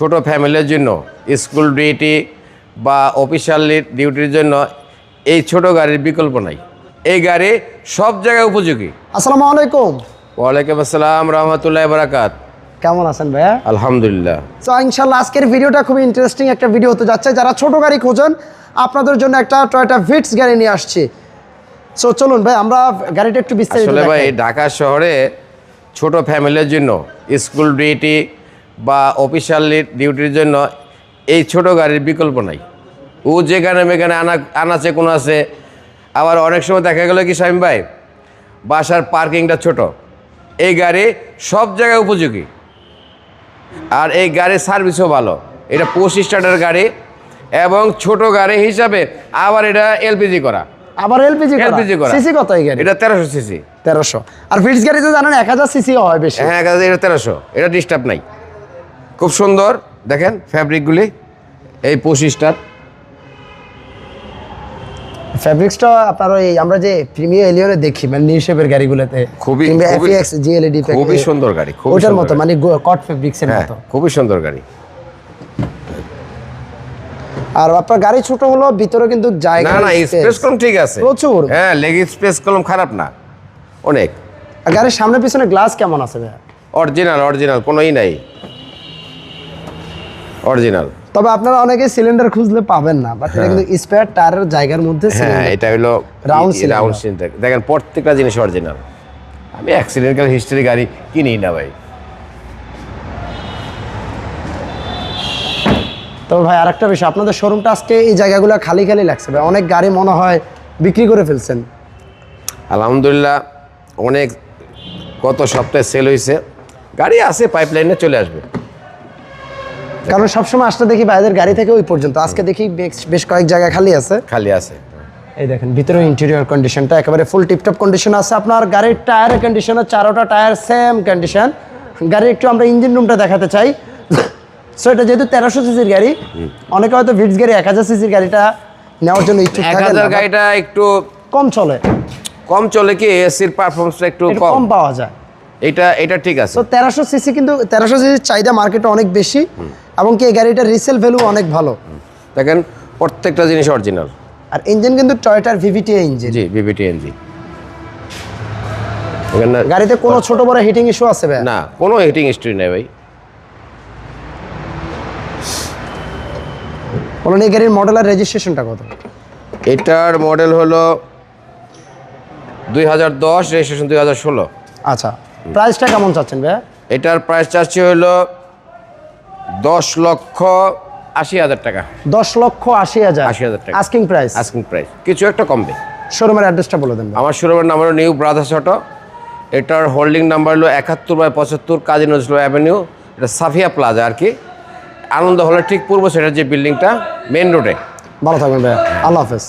ছোট ফ্যামিলির জন্য স্কুল ডিউটি বা অফিসিয়াল ডিউটির জন্য এই ছোট গাড়ির বিকল্প নাই। এই গাড়ি সব জায়গায় উপযোগী। আসসালামু আলাইকুম। ওয়ালাইকুম আসসালাম রহমতুল্লাহ বারাকাত। কেমন আছেন ভাইয়া? আলহামদুলিল্লাহ। তো ইনশাল্লাহ আজকের ভিডিওটা খুবই ইন্টারেস্টিং একটা ভিডিও হতে যাচ্ছে। যারা ছোট গাড়ি খোঁজেন আপনাদের জন্য একটা টয়টা ভিটস গাড়ি নিয়ে আসছি। সো চলুন ভাই আমরা গাড়িটা একটু বিস্তারিত আসলে ভাই ঢাকা শহরে ছোট ফ্যামিলির জন্য স্কুল ডিউটি বা অফিসিয়াল ডিউটির জন্য এই ছোট গাড়ির বিকল্প নাই। ও যেখানে মেখানে আনা আনাচে কোনো আছে। আবার অনেক সময় দেখা গেল কি শামিম ভাই বাসার পার্কিংটা ছোট। এই গাড়ি সব জায়গায় উপযোগী। আর এই গাড়ির সার্ভিসও ভালো। এটা পঁচিশ স্টার্টের গাড়ি এবং ছোট গাড়ি হিসাবে আবার এটা এলপিজি করা। আবার এলপিজি এলপিজি করা? সিসি কত এই গাড়ি? এটা তেরোশো সিসি তেরোশো। আর ভিটস গাড়ি তো জানেন এক হাজার সিসি হয় বেশি। হ্যাঁ কাজে এটা তেরোশো। এটা ডিস্টার্ব নাই। খুব সুন্দর। দেখেন ফ্যাব্রিকগুলি এই পঁচিশটার ফ্যাব্রিক্সটা আপনার ওই আমরা যে প্রিমিয়ার এলিয়নে দেখি মানে নিউ শেপের গাড়িগুলোতে খুবই- এফএক্স জিএলইডি খুবই সুন্দর গাড়ি, খুবই ওটার মতো মানে কট হ্যাঁ মতো। খুবই সুন্দর গাড়ি। আর আপনার গাড়ি ছোট হলো ভিতরে কিন্তু জায়গা না না স্পেস ঠিক আছে। প্রচুর। হ্যাঁ লেগ স্পেস কলম খারাপ না অনেক। আর গাড়ির সামনে পিছনে গ্লাস কেমন আছে ভাইয়া? অরিজিনাল অরিজিনাল কোনোই নাই। অরিজিনাল তবে আপনারা অনেকে সিলিন্ডার খুঁজলে পাবেন না বাট এটা কিন্তু স্পেয়ার টায়ারের জায়গার মধ্যে হ্যাঁ এটা হলো cylinder। রাউন্ড সিলিন্ডার দেখেন প্রত্যেকটা জিনিস অরিজিনাল আমি অ্যাক্সিডেন্টাল হিস্ট্রি গাড়ি কিনি না ভাই। তবে ভাই আরেকটা বিষয় আপনাদের শোরুমটা আজকে এই জায়গাগুলো খালি খালি লাগছে ভাই। অনেক গাড়ি মনে হয় বিক্রি করে ফেলছেন। আলহামদুলিল্লাহ অনেক গত সপ্তাহে সেল হয়েছে গাড়ি আছে পাইপলাইনে চলে আসবে। কারণ সবসময় আসতে দেখি ভাইদের গাড়ি থেকে ওই পর্যন্ত। আজকে দেখি বেশ- বেশ কয়েক জায়গায় খালি আছে। খালি আছে। এই দেখেন ভিতরে ইন্টেরিয়র কন্ডিশনটা একেবারে ফুল টিপটপ কন্ডিশন আছে। আপনার গাড়ির টায়ারের কন্ডিশনে চারোটা টায়ার সেম কন্ডিশন গাড়ির একটু আমরা ইঞ্জিন রুমটা দেখাতে চাই। সো এটা যেহেতু তেরোশো সিসির গাড়ি অনেকে হয়তো ভিটস গাড়ি এক হাজার সিসির গাড়িটা নেওয়ার জন্য ইচ্ছুক থাকে না, গাড়িটা একটু কম চলে। কম চলে কি এসির পারফরমেন্সটা একটু একটু কম? কম পাওয়া যায়। এটা এটা ঠিক আছে। তো তেরোশো সিসি কিন্তু তেরোশো সিসির চাহিদা মার্কেটে অনেক বেশি। এবং কি এই গাড়িটার রিসেল ভ্যালু অনেক ভালো? দেখেন প্রত্যেকটা জিনিস অরিজিনাল আর ইঞ্জিন কিন্তু টয়টার ভিভিটি ইঞ্জিন জি এনজি এখানে গাড়িতে কোনো ছোট বড় হিটিং ইস্যু আছে ভাই? না কোনো হিটিং ইস্যু নেই ভাই। বলুন এই গাড়ির মডেল আর রেজিস্ট্রেশনটা কত? এটার মডেল হলো দুই হাজার দশ রেজিস্ট্রেশন দুই হাজার ষোলো। আচ্ছা প্রাইসটা কেমন চাচ্ছেন ভাইয়া? এটার প্রাইস চাচ্ছি হলো দশ লক্ষ আশি হাজার টাকা। দশ লক্ষ আশি হাজার। 80,000 টাকা। আস্কিং প্রাইস আস্কিং প্রাইস কিছু একটা কমবে। শোরুমের অ্যাড্রেসটা বলে দেন আমার শোরুমের নাম হলো নিউ ব্রাদার্স অটো এটার হোল্ডিং নাম্বার হলো একাত্তর বাই পঁচাত্তর কাজী নজরুল অ্যাভিনিউ এটা সাফিয়া প্লাজা আর কি। আনন্দ হলের ঠিক পূর্ব সাইডের যে বিল্ডিংটা মেন রোডে ভালো থাকবেন ভাইয়া। আল্লাহ হাফেজ।